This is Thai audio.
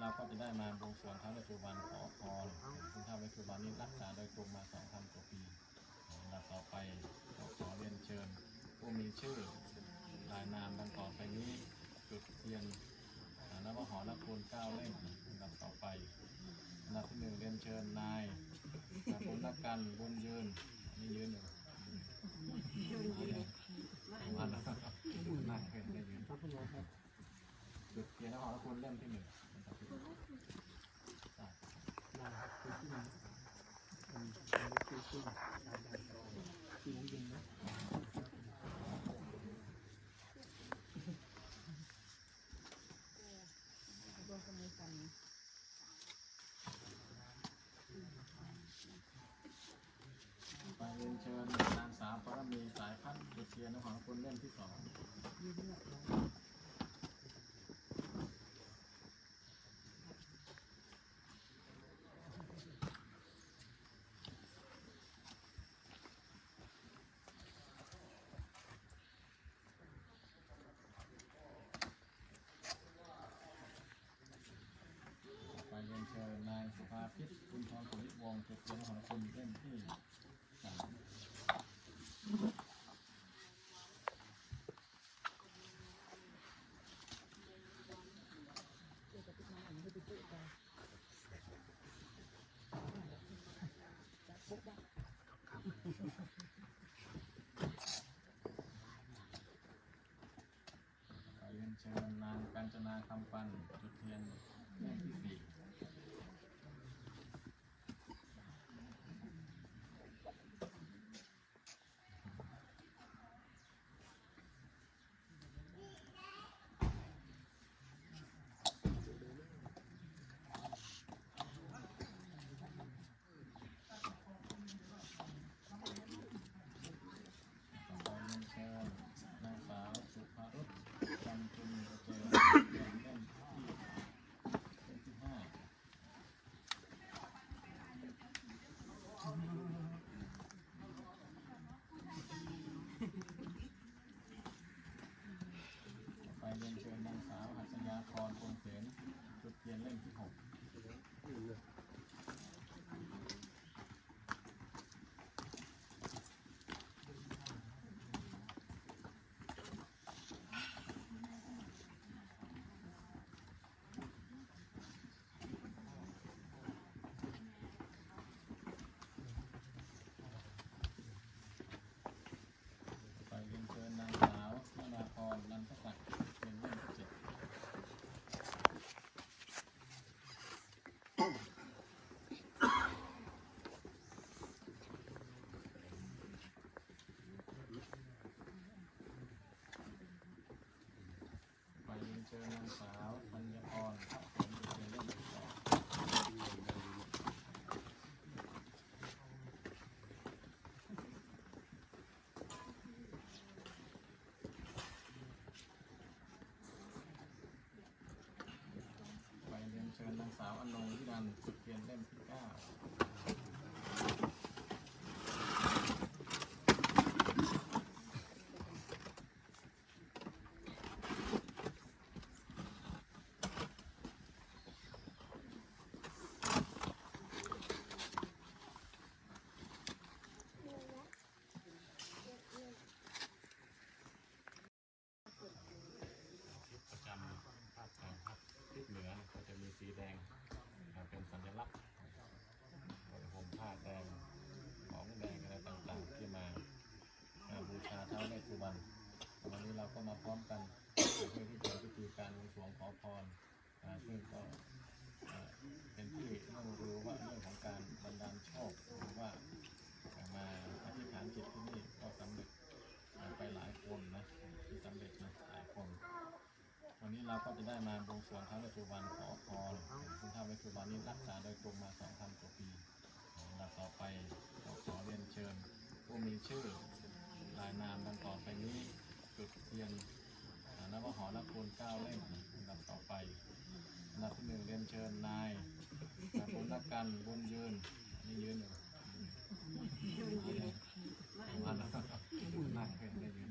เราก็จะได้มาบวงสรวงท้าวเวสสุวรรณขอพรซึ่งท้าวเวสสุวรรณนี้รักษาโดยตรงมาสองพันกว่าปีลำดับต่อไปขอเรียนเชิญผู้มีชื่อรายนามดังต่อไปนี้จุดเทียนอ่านวหรคูณเก้าเล่มลำดับต่อไปอันดับที่หนึ่งเรียนเชิญนายบุญนักกันบุญยืนนี่ยืนอยู่มาแล้วนั่เป็นได้ยืนจุดเทียนนวหรคูณเล่มที่หนึ่ง เรียนเชิญนางสาวปรมีสายพันธุ์จุดเทียนนวหรคูณเล่มที่สอง นายสุภาพิษคุณทองสุวิวงศ์จุดเทียนของคุณเล่มที่สามเรียนเชิญนางกัญจนาคำปันจุดเทียนเล่ที่สีต่อไปเรียนเชิญนางสาวสุภารุษจันทุนเจริญเล่มที่เล่มที่ห้า ไป เรียนเชิญนางสาวหัสยาพรคงเสนจุดเทียนเล่มที่หก ไปเรียนเชิญนางสาวนานาพรนันทศักดิ์เทียนเล่มที่เจ็ดไป เรียนเชิญนางสาวธัญพรพระผลเทียนเล่มที่สองไปเรียนเชิญนางสาวอนงวิรันจุดเทียนเล่มที่เก้า ประจำภาคกลางภาคทิศเหนือก็จะมีสีแดงอ่าเป็นสัญลักษณ์ก็จะห่มผ้า แดงของแดงอะไรต่างๆ ที่มาอ่าบูชาเท้าวเวสสุวรรณวันนี้เราก็มาพร้อมกันเพื่อที่จะพิธีการวงสวงขอพรซึ่งก็เป็นที่ต้องรู้ว่าเรื่องของการบันดาลโชคหรือว่าอ่ามาอธิษฐานจิตที่นี่ก็สำเร็จไปหลายคนนะที่สำเร็จนะหลายคนวันนี้เราก็จะได้มาบวงสรวงท้าวเวสสุวรรณขอพรซึ่งท้าวเวสสุวรรณนี้รักษาโดยตรงมา2,000กว่าปี ลำดับต่อไปขอเรียนเชิญผู้มีชื่อรายนามดังต่อไปนี้จุดเทียนนวหอละคูณเก้าเล่มลำดับต่อไปลักที่หนึ่งเรียนเชิญนายนายพลรักกันบุญยืนนี่ยืนอยู่ทำงานแล้วนั่งเป็นได้ยืน